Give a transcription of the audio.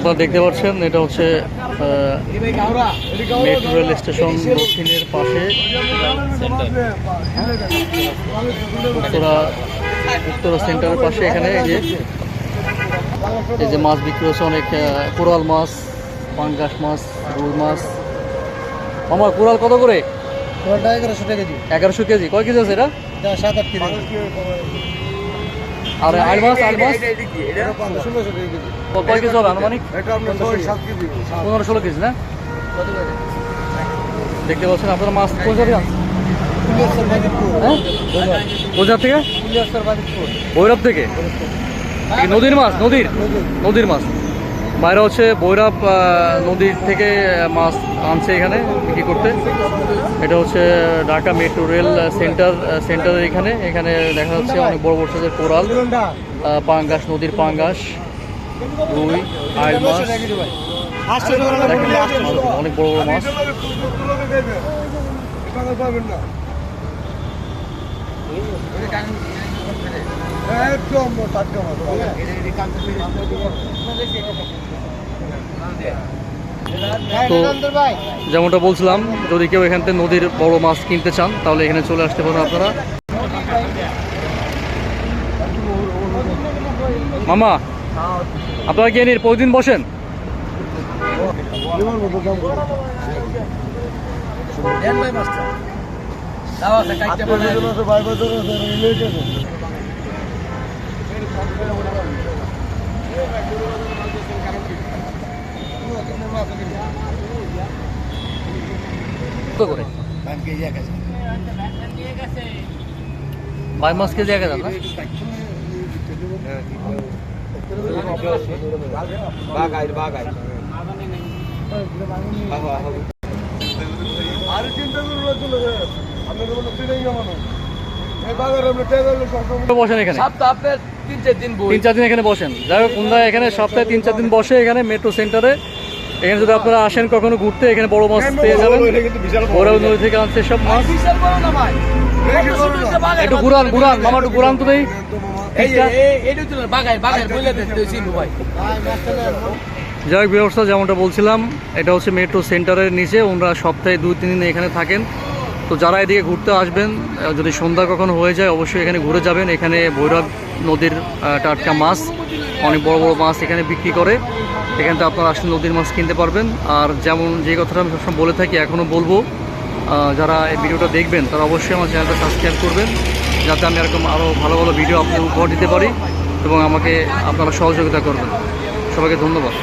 আপনারা দেখতে পাচ্ছেন এটা হচ্ছে মেট্রো রেল স্টেশন দক্ষিণের পাশে। উত্তরা উত্তরা সেন্টারের পাশে এখানে এই যে এই যে মাছ বিক্রি হচ্ছে অনেক কোরাল মাছ পাঙ্গাস মাছ রুই মাছ। আমার কোরাল কত করে? এগারোশো কেজি। এগারোশো কেজি। কয় কেজি আছে এটা সাত আট কেজি। আর কেজি ক- কয় কেজি হবে আনুমানিক? পনেরো ষোলো কেজি না? দেখতে পাচ্ছেন আপনারা মাছ কোন জায়গায় হ্যাঁ? থেকে? ভৈরব থেকে? এই নদীর মাছ নদীর। নদীর মাছ। বাইরে হচ্ছে আহ, নদীর থেকে মাছ আনছে এখানে বিক্রি করতে। এটা হচ্ছে ঢাকা মেট্রো রেল সেন্টার সেন্টারের এখানে। এখানে দেখা যাচ্ছে অনেক বড় বড় সাইজের কোরাল পাঙ্গাস নদীর পাঙ্গাস রুই আইল মাছ। অনেক বড় বড় মাছ। একদম টাটকা মাছ। তো যেমনটা বলছিলাম যদি কেউ এখান থেকে নদীর বড় মাছ কিনতে চান তাহলে এখানে চলে আসতে পারেন আপনারা। মামা আপনারা কি এর প্রতিদিন বসেন? কত করে? বাইশ মাছ কেজি এক হাজার না? আর চিন্তা টেবিল সবসময় বসেন এখানে। আপনার তিন চার দিন তিন চার দিন এখানে বসেন। যাই হোক এখানে সপ্তাহে তিন চার দিন বসে এখানে মেট্রো সেন্টারে এখানে যদি আপনারা আসেন কখনো ঘুরতে এখানে বড় মাছ পেয়ে যাবেন। বড় নদী থেকে আনছে সব মাছ। একটু ঘুরান ঘুরান মামা একটু ঘুরান তো নেই যাই হোক ব্যবস্থা যেমনটা বলছিলাম এটা হচ্ছে মেট্রো সেন্টারের নিচে। ওনারা সপ্তাহে দুই তিন দিন এখানে থাকেন। তো যারা এদিকে ঘুরতে আসবেন যদি সন্ধ্যা কখনো হয়ে যায়, অবশ্যই এখানে ঘুরে যাবেন। এখানে ভৈরব নদীর টাটকা মাছ, অনেক বড় বড় মাছ এখানে বিক্রি করে। এখান থেকে আপনারা আসলে নদীর মাছ কিনতে পারবেন। আর যেমন যে কথাটা আমি সবসময় বলে থাকি এখনও বলব যারা এই ভিডিওটা দেখবেন, তারা অবশ্যই আমার চ্যানেলটা সাবস্ক্রাইব করবেন, যাতে আমি এরকম আরও ভালো ভালো ভিডিও আপনাদের উপহার দিতে পারি এবং আমাকে আপনারা সহযোগিতা করবেন। সবাইকে ধন্যবাদ।